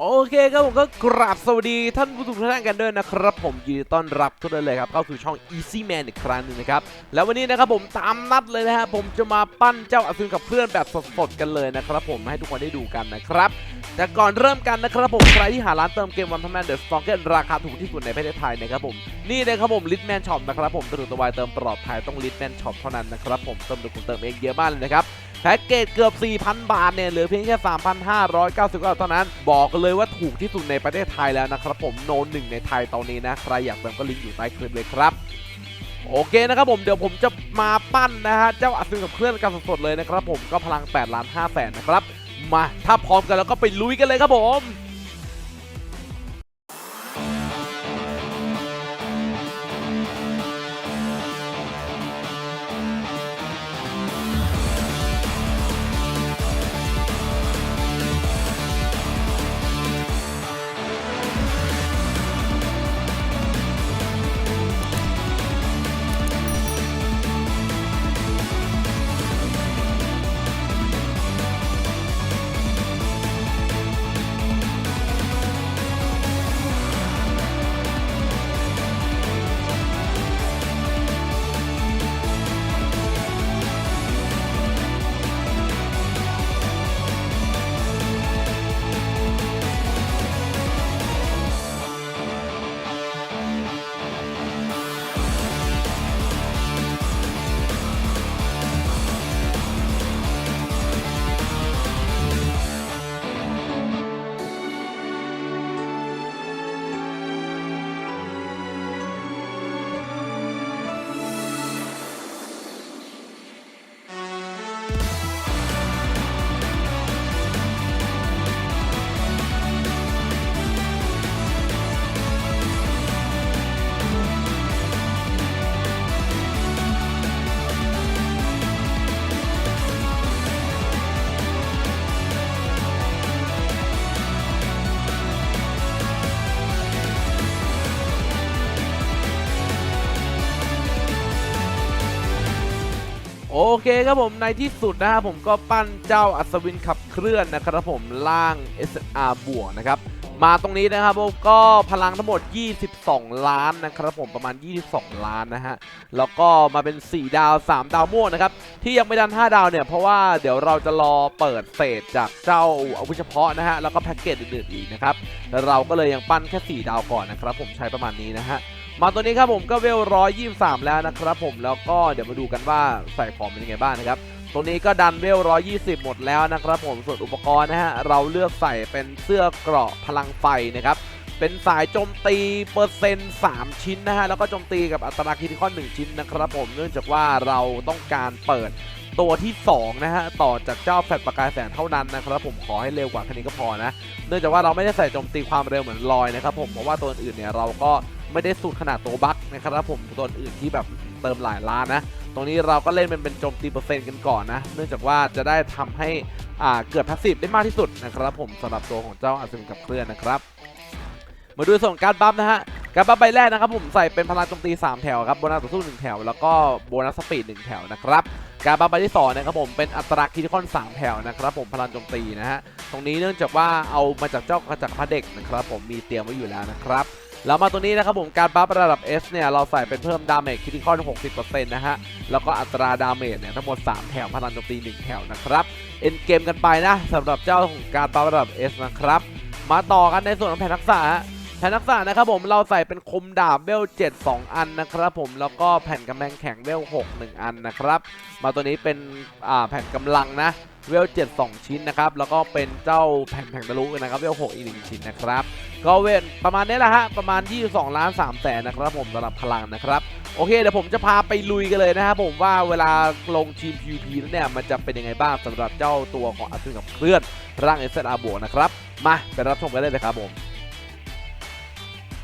โอเคครับผมก็กราบสวัสดีท่านผู้ชมทุกท่านกันด้วยนะครับ ผมยินดีต้อนรับทุกท่านเลยครับเข้าสู่ช่อง Easy Man อีกครั้งหนึงนะครับ แล้ววันนี้นะครับผมตามนัดเลยนะฮะผมจะมาปั้นเจ้าอสูรกับเพื่อนแบบสดๆกันเลยนะครับ ผมให้ทุกคนได้ดูกันนะครับ แต่ก่อนเริ่มกันนะครับผมใครที่หาร้านเติมเกมวันพันแมนเดอะสตองเกนราคาถูกที่สุดในประเทศไทยนะครับผมนี่นะครับผมลิทแมนช็อปนะครับผมสะดวกสบายเติมปลอดภัยต้องลิทแมนช็อปเท่านั้นนะครับผมเติมดูคุณเติมเองเยอะมากเลยนะครับ แพ็กเกจเกือบ 4,000 บาทเนี่ยเหลือเพียงแค่ 3,599เท่านั้น บอกเลยว่าถูกที่สุดในประเทศไทยแล้วนะครับผมโนนหนึ่งในไทยตอนนี้นะ ใครอยากเติมก็ลิงก์อยู่ใต้คลิปเลยครับโอเคนะครับผมเดี๋ยวผมจะมาปั้นนะฮะเจ้าอัศวินกับเครื่อนกันสดๆเลยนะครับผมก็พลัง8ล้าน5แสนนะครับมาถ้าพร้อมกันแล้วก็ไปลุยกันเลยครับผม โอเคครับผมในที่สุดนะครับผมก็ปั้นเจ้าอัศวินขับเคลื่อนนะครับผมล่าง SR บวกนะครับมาตรงนี้นะครับผมก็พลังทั้งหมด 22 ล้านนะครับผมประมาณ 22 ล้านนะฮะแล้วก็มาเป็น 4 ดาว 3 ดาวม่วงนะครับที่ยังไม่ดัน 5 ดาวเนี่ยเพราะว่าเดี๋ยวเราจะรอเปิดเศษจากเจ้าอาวุธเฉพาะนะฮะแล้วก็แพ็กเกจอื่นๆอีกนะครับเราก็เลยยังปั้นแค่ 4 ดาวก่อนนะครับผมใช้ประมาณนี้นะฮะ มาตัวนี้ครับผมก็เวลร้อยยี่สามแล้วนะครับผมแล้วก็เดี๋ยวมาดูกันว่าใส่ของเป็นยังไงบ้างนะครับตัวนี้ก็ดันเวลร้อยยี่สิบหมดแล้วนะครับผมส่วนอุปกรณ์นะฮะเราเลือกใส่เป็นเสื้อเกราะพลังไฟนะครับ เป็นสายโจมตีเปอร์เซ็นต์3ชิ้นนะฮะ แล้วก็โจมตีกับอัตราคิทิคอน1ชิ้นนะครับผม เนื่องจากว่าเราต้องการเปิดตัวที่ 2 นะฮะ ต่อจากเจ้าแฟลประกายแสงเท่านั้นนะครับผมขอให้เร็วกว่าแค่นี้ก็พอนะ เนื่องจากว่าเราไม่ได้ใส่โจมตีความเร็วเหมือนลอยนะครับผม เพราะว่าตัวอื่นเนี่ยเราก็ไม่ได้สูตรขนาดตัวบัคนะครับผมตัวอื่นที่แบบเติมหลายล้านนะ ตรงนี้เราก็เล่นเป็นเป็นโจมตีเปอร์เซ็นต์กันก่อนนะ เนื่องจากว่าจะได้ทำให้อ่าเกิดพาสซีฟได้มากที่สุดนะครับผมสำหรับตัวของเจ้าอัศวินกับเคลื่อนนะครับ มาดูส่วนการบัฟนะฮะการบัฟใบแรกนะครับผมใส่เป็นพลังโจมตี 3 แถวครับโบนัสต่อสู้ 1 แถว แล้วก็โบนัสสปีด 1 แถวนะครับการบัฟใบที่2นะครับผมเป็นอัตราคิทิคอน 3 แถวนะครับผมพลังโจมตีนะฮะตรงนี้เนื่องจากว่าเอามาจากเจ้ากระจักพระเด็กนะครับผมมีเตรียมไว้อยู่แล้วนะครับแล้วมาตัวนี้นะครับผมการบัฟระดับ S เนี่ยเราใส่เป็นเพิ่มดาเมจคิทิคอน60%นะฮะแล้วก็อัตราดาเมจเนี่ยทั้งหมด 3 แถวพลังโจมตี 1 แถวนะครับเอ็นเกมกันไปนะสำหรับเจ้าของการบัฟระดับ S นะครับมาต่อกันในส่วนของแผนทักษะ แผ่นทักษะนะครับผมเราใส่เป็นคมดาบเวล7 2 อันนะครับผมแล้วก็แผ่นกำแพงแข็งเวล6 1 อันนะครับ มาตัวนี้เป็นแผ่นกำลังนะเวล7 2 ชิ้นนะครับ แล้วก็เป็นเจ้าแผ่นแผงทะลุนะครับเวล6อีก 1 ชิ้นนะครับ ก็เวนประมาณนี้แหละฮะ ประมาณ 22 ล้าน3แสนนะครับผมสำหรับพลังนะครับ โอเคเดี๋ยวผมจะพาไปลุยกันเลยนะครับผมว่าเวลาลงทีม PVP นั้นเนี่ย มันจะเป็นยังไงบ้างสำหรับเจ้าตัวของอัศวินกับเคลื่อนร่าง SR บวกนะครับ มาไปรับชมกันเลยเลยครับผม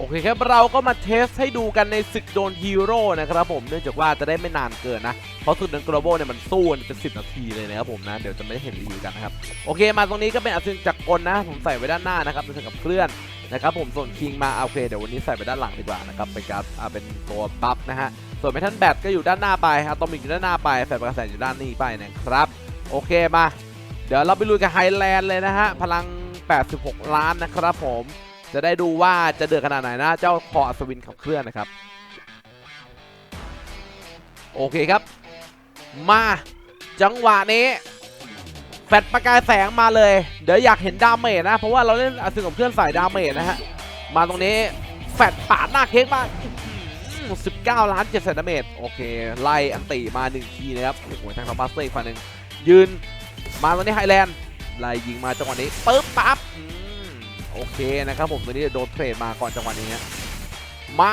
โอเคครับเราก็มาเทสให้ดูกันในศึกโดนฮีโร่นะครับผมเนื่องจากว่าจะได้ไม่นานเกินนะ เพราะศึกโดน global เนี่ยมันสู้กันเป็น10นาทีเลยนะครับผมนะ เดี๋ยวจะไม่ได้เห็นรีวิวกันนะครับ โอเคมาตรงนี้ก็เป็นอัศวินจักรกลนะ ผมใส่ไว้ด้านหน้านะครับเป็นกับเคลื่อนนะครับผมส่วนคิงมาโอเคเดี๋ยววันนี้ใส่ไปด้านหลังดีกว่านะครับเป็นการเป็นตัวบัฟนะฮะส่วนเมทัลแบตก็อยู่ด้านหน้าไปอะตอมิกอยู่ด้านหน้าไปแฟลชประกายแสอยู่ด้านนี้ไปนะครับโอเคมา เดี๋ยวเราไปลุยกับไฮแลนด์เลยนะฮะพลัง 86 ล้านนะครับผม จะได้ดูว่าจะเดือดขนาดไหนนะเจ้าคออัศวินขับเคลื่อนนะครับ โอเคครับ มาจังหวะนี้ แฟดประกายแสงมาเลย เดี๋ยวอยากเห็นดาเมจนะ เพราะว่าเราเล่นอัศวินกับเพื่อนใส่ดาเมจนะฮะ มาตรงนี้แฟดปาดหน้าเค้กมาอื้อหือ19 ล้าน7แสนดาเมจโอเค ไล่อันติมา 1 ทีนะครับโอ้โหทางทอมัสเตอร์อีกฝั่งหนึ่งยืนมาตรงนี้ไฮแลนด์ไล่ยิงมาจังหวะนี้ปึ๊บปั๊บ โอเคนะครับผมตัวนี้โดนเทรดมาก่อนจังหวะนี้มา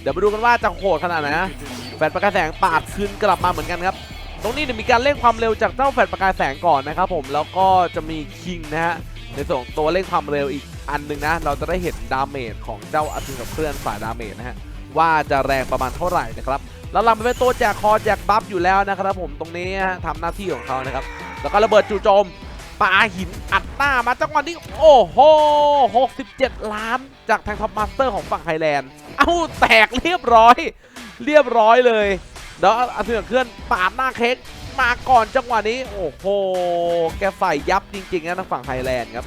เดี๋ยวมาดูกันว่าจะโหดขนาดไหนนะแฟดประกายแสงปาดคืนกลับมาเหมือนกันครับ ตรงนี้เนี่ยมีการเร่งความเร็วจากเจ้าแฟดประกายแสงก่อนนะครับผมแล้วก็จะมีคิงนะฮะในส่วนของตัวเร่งความเร็วอีกอันหนึ่งนะ เราจะได้เห็นดาเมจของเจ้าอัศวินกับเคลื่อนฝ่ายดาเมจนะฮะว่าจะแรงประมาณเท่าไหร่นะครับแล้วเราเป็นตัวแจกคอแจกบัฟอยู่แล้วนะครับผมตรงนี้ทำหน้าที่ของเขานะครับ แล้วก็ระเบิดจู่โจมปาหินอัด้ามาจังหวะนี้โอ้โห 67 ล้านจากทางท็อปมาสเตอร์ของฝั่งไฮแลนด์ เอ้าแตกเรียบร้อย เรียบร้อยเลยแล้วอาเซียนเคลื่อนปาดหน้าเค้กมาก่อนจังหวะนี้ โอ้โห แกใส่ยับจริงๆนะทางฝั่งไฮแลนด์ครับ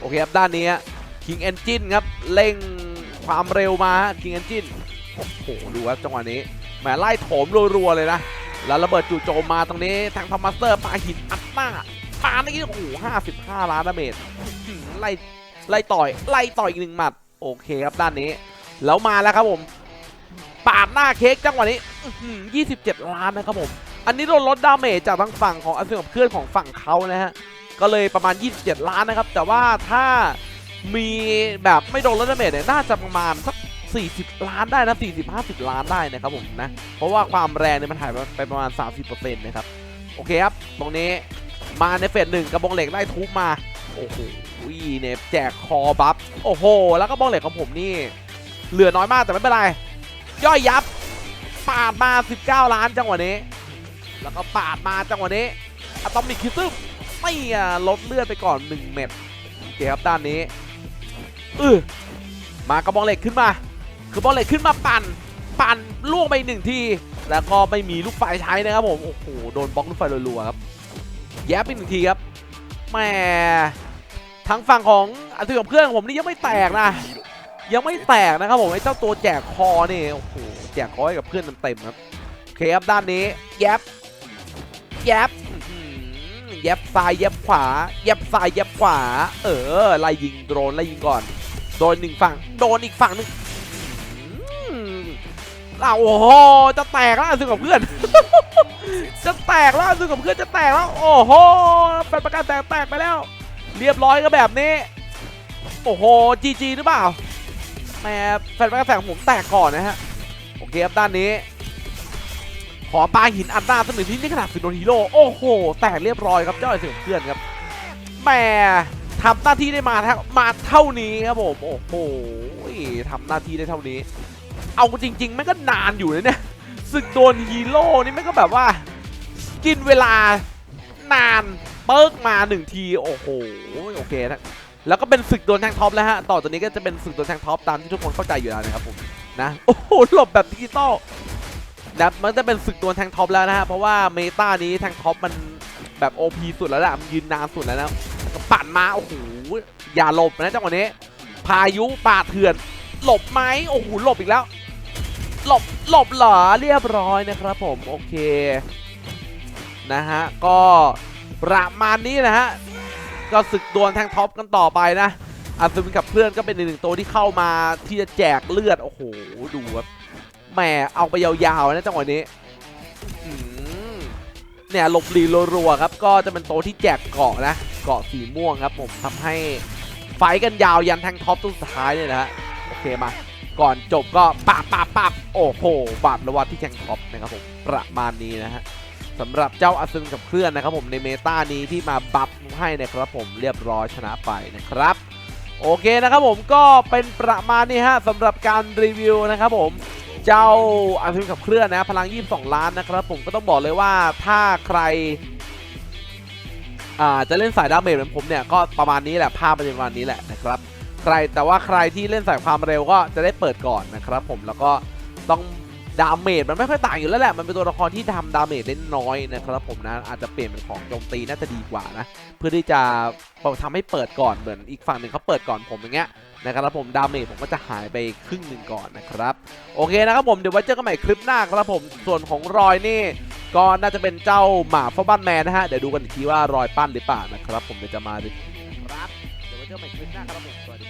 โอเคครับด้านนี้คิงเอนจินครับเร่งความเร็วมาคิงเอนจินโอ้โหดูครับจังหวะนี้แหมไล่โถมรัวๆเลยนะ แล้วระเบิดจู่โจมมาตรงนี้ทางทอมัสเตอร์ปาหินอัดหน้า ปาเมื่อกี้โอ้โห55ล้านดาเมจไล่ไล่ต่อยไล่ต่อยอีกหนึ่งหมัด โอเคครับด้านนี้ แล้วมาแล้วครับผมปาดหน้าเค้กจังหวะนี้อื้อหือ27ล้านนะครับผม อันนี้โดนลดดาเมจจากทางฝั่งของอันเซนกับเพื่อนของฝั่งเขานะฮะก็เลยประมาณ 27 ล้านนะครับ แต่ว่าถ้ามีแบบไม่โดนลดดาเมจเนี่ยน่าจะประมาณสัก40 ล้านได้นะ40 50 ล้านได้นะครับผมนะ เพราะว่าความแรงเนี่ยมันหายไปประมาณ 30%นะครับ โอเคครับ ตรงนี้ มาในเฟสหนึ่งกระบองเหล็กไล่ทุบมา โอ้โหเนี่ยแจกคอบัฟโอ้โห แล้วกระบองเหล็กของผมนี่ เหลือน้อยมากแต่ไม่เป็นไร ย่อยยับ ปาดมา 19 ล้านจังหวะนี้ แล้วก็ปาดมาจังหวะนี้อะตอมิกคิซึมไม่อะลดเลือดไปก่อน 1 เม็ดโอเคครับด้านนี้อือมากระบองเหล็กขึ้นมา คือบอลเหล็กขึ้นมาปั่น ปั่นล่วงไปหนึ่งที แล้วก็ไม่มีลูกไฟใช้นะครับผม โอ้โห โดนบล็อกลูกไฟรัวๆครับ แย้ไปหนึ่งทีครับแหมทางฝั่งของอันที่ของเพื่อนผมนี่ยังไม่แตกนะ ยังไม่แตกนะครับผมไอ้เจ้าตัวแจกคอนี่โอ้โหแจกคอให้กับเพื่อนเต็มๆครับโอเคครับด้านนี้แยบแยบแยบซ้ายแยบขวาแยบซ้ายแยบขวา เออไล่ยิงโดนไล่ยิงก่อน โดนหนึ่งฝั่งโดนอีกฝั่งหนึ่ง อ้าวโอ้โหจะแตกแล้วซึ่งกับเพื่อน จะแตกแล้วซึ่งกับเพื่อนจะแตกแล้วโอ้โหเป็นประกาศแตกแตกไปแล้ว เรียบร้อยก็แบบนี้ โอ้โหจีจีหรือเปล่าแหมแฟนประกาศแตกผมแตกก่อนนะฮะโอเคครับด้านนี้ ขอปลาหินอัดหน้าสักหนึ่งที่นี่ขนาดสิโดนฮีโร่โอ้โห แตกเรียบร้อยครับเจ้าไอ้สิ่งของเพื่อนครับแหมทำหน้าที่ได้มาเท่ามาเท่านี้ครับผมโอ้โหทำหน้าที่ได้เท่านี้ เอาจริงๆมันก็นานอยู่นะเนี่ยศึกโดนฮีโร่นี่มันก็แบบว่า กินเวลานานเปิกมาหนึ่งทีโอ้โหโอเคนะแล้วก็เป็นศึกโดนแทงท็อปแล้วฮะต่อจากนี้ก็จะเป็นศึกโดนแทงท็อปตามที่ทุกคนเข้าใจอยู่แล้วนะครับผมนะโอ้โหหลบแบบดิจิตอลนะมันจะเป็นศึกโดนแทงท็อปแล้วนะฮะเพราะว่าเมตานี้แทงท็อปมันแบบ OP สุดแล้วแหละมันยืนนานสุดแล้วนะปั่นมาโอ้โหอย่าหลบนะจังหวะนี้ พายุป่าเถื่อน หลบไหมโอ้โหหลบอีกแล้ว หลบหลบเหรอเรียบร้อยนะครับผมโอเคนะฮะก็ประมาณนี้นะฮะก็ศึกดวลแทงท็อปกันต่อไปนะอัศวินกับเพื่อนก็เป็นอีกหนึ่งตัวที่เข้ามาที่จะแจกเลือดโอ้โหดูครับแหมเอาไปยาวๆนะจังหวะนี้เนี่ยหลบหลีรัวๆครับก็จะเป็นตัวที่แจกเกาะนะเกาะสีม่วงครับผมทำให้ไฟกันยาวยันแทงท็อปตัวสุดท้ายเนี่ยนะฮะโอเคมา ก่อนจบก็ปับปับปับโอ้โหบาดระวัดที่แทงท็อปนะครับผมประมาณนี้นะฮะสำหรับเจ้าอัศวินกับเคลื่อนนะครับผมในเมตานี้ที่มาบัฟให้นะครับผมเรียบร้อยชนะไปนะครับ โอเคนะครับผมก็เป็นประมาณนี้ฮะสำหรับการรีวิวนะครับผมเจ้าอัศวินกับเคลื่อนนะพลัง 22 ล้านนะครับผมก็ต้องบอกเลยว่าถ้าใครจะเล่นสายดาเมจเหมือนผมเนี่ยก็ประมาณนี้แหละภาพเป็นประมาณนี้แหละนะครับ ใครแต่ว่าใครที่เล่นสายความเร็วก็จะได้เปิดก่อนนะครับผมแล้วก็ต้องดาเมจมันไม่ค่อยต่างอยู่แล้วแหละ มันเป็นตัวละครที่ทำดาเมจได้น้อยนะครับผมนะอาจจะเปลี่ยนเป็นของโจมตีน่าจะดีกว่านะ เพื่อที่จะทำให้เปิดก่อนเหมือนอีกฝั่งหนึ่งเขาเปิดก่อนผมอย่างเงี้ยนะครับผมดาเมจผมก็จะหายไปครึ่งหนึ่งก่อนนะครับ โอเคนะครับผมเดี๋ยวไว้เจอกันใหม่คลิปหน้าครับผมส่วนของรอยนี่ ก็น่าจะเป็นเจ้าหมาฟอบ้านแมนนะฮะเดี๋ยวดูกันอีกทีว่ารอยปั้นหรือเปล่านะครับผมเดี๋ยวจะมาดูครับเดี๋ยวไว้เจอกันใหม่คลิปหน้าครับผมสวัสดี